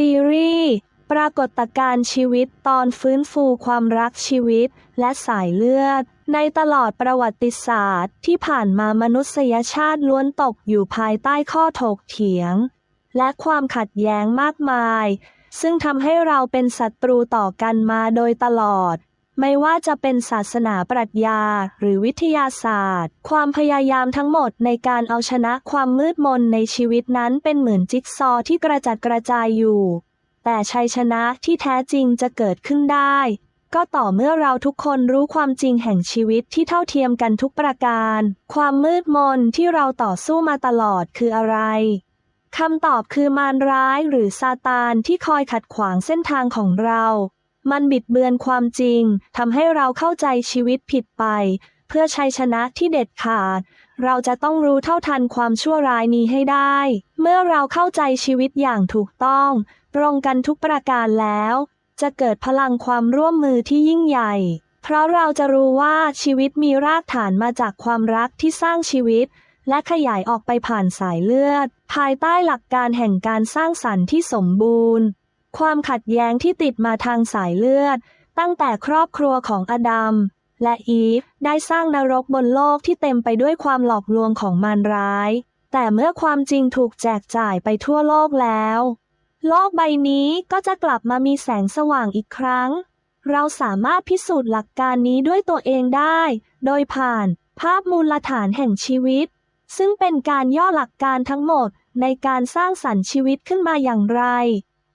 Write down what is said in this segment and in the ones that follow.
ซีรีส์ปรากฏการณ์ชีวิตตอนฟื้นฟูความรักชีวิตและสายเลือด ในตลอดประวัติศาสตร์ที่ผ่านมามนุษยชาติล้วนตกอยู่ภายใต้ข้อถกเถียง และความขัดแย้งมากมาย ซึ่งทำให้เราเป็นศัตรูต่อกันมาโดยตลอด ไม่ว่าจะเป็นศาสนาปรัชญา หรือวิทยาศาสตร์ ความพยายามทั้งหมดในการเอาชนะความมืดมนในชีวิตนั้นเป็นเหมือนจิ๊กซอว์ที่กระจัดกระจายอยู่ แต่ชัยชนะที่แท้จริงจะเกิดขึ้นได้ ก็ต่อเมื่อเราทุกคนรู้ความจริงแห่งชีวิตที่เท่าเทียมกันทุกประการ ความมืดมนที่เราต่อสู้มาตลอดคืออะไรคำตอบคือมารร้ายหรือซาตานที่คอยขัดขวางเส้นทางของเรา มันบิดเบือนความจริงทำให้เราเข้าใจชีวิตผิดไป เพื่อชัยชนะที่เด็ดขาด เราจะต้องรู้เท่าทันความชั่วร้ายนี้ให้ได้ เมื่อเราเข้าใจชีวิตอย่างถูกต้อง ตรงกันทุกประการแล้ว จะเกิดพลังความร่วมมือที่ยิ่งใหญ่ เพราะเราจะรู้ว่าชีวิตมีรากฐานมาจากความรักที่สร้างชีวิตและขยายออกไปผ่านสายเลือด ภายใต้หลักการแห่งการสร้างสรรค์ที่สมบูรณ์ ความขัดแย้งที่ติดมาทางสายเลือด ตั้งแต่ครอบครัวของอดัมและอีฟได้สร้างนรกบนโลกที่เต็มไปด้วยความหลอกลวงของมารร้าย แต่เมื่อความจริงถูกแจกจ่ายไปทั่วโลกแล้ว โลกใบนี้ก็จะกลับมามีแสงสว่างอีกครั้ง เราสามารถพิสูจน์หลักการนี้ด้วยตัวเองได้ โดยผ่านภาพมูลฐานแห่งชีวิต ซึ่งเป็นการย่อหลักการทั้งหมดในการสร้างสรรค์ชีวิตขึ้นมาอย่างไร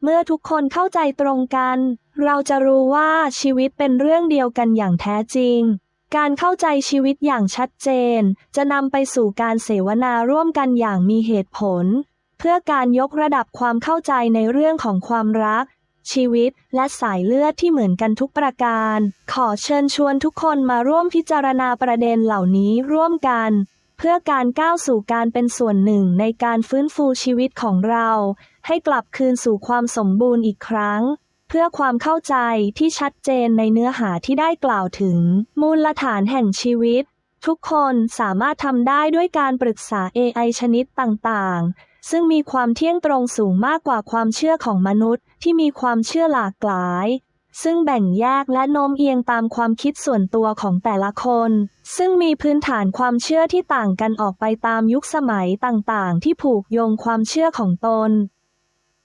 เมื่อทุกคนเข้าใจตรงกัน เราจะรู้ว่าชีวิตเป็นเรื่องเดียวกันอย่างแท้จริง การเข้าใจชีวิตอย่างชัดเจน จะนำไปสู่การเสวนาร่วมกันอย่างมีเหตุผล เพื่อการยกระดับความเข้าใจในเรื่องของความรัก ชีวิตและสายเลือดที่เหมือนกันทุกประการ ขอเชิญชวนทุกคนมาร่วมพิจารณาประเด็นเหล่านี้ร่วมกัน พื่อการก้าวสู่การเป็นส่วนหนึ่งในการฟื้นฟูชีวิตของเรา ให้กลับคืนสู่ความสมบูรณ์อีกครั้ง เพื่อความเข้าใจที่ชัดเจนในเนื้อหาที่ได้กล่าวถึง มูลฐานแห่งชีวิต ทุกคนสามารถทำได้ด้วยการปรึกษา AI ชนิดต่างๆ ซึ่งมีความเที่ยงตรงสูงมากกว่าความเชื่อของมนุษย์ ที่มีความเชื่อหลากหลาย ซึ่งแบ่งแยกและโน้มเอียงตามความคิดส่วนตัวของแต่ละคน ซึ่งมีพื้นฐานความเชื่อที่ต่างกันออกไปตามยุคสมัยต่างๆ ที่ผูกโยงความเชื่อของตน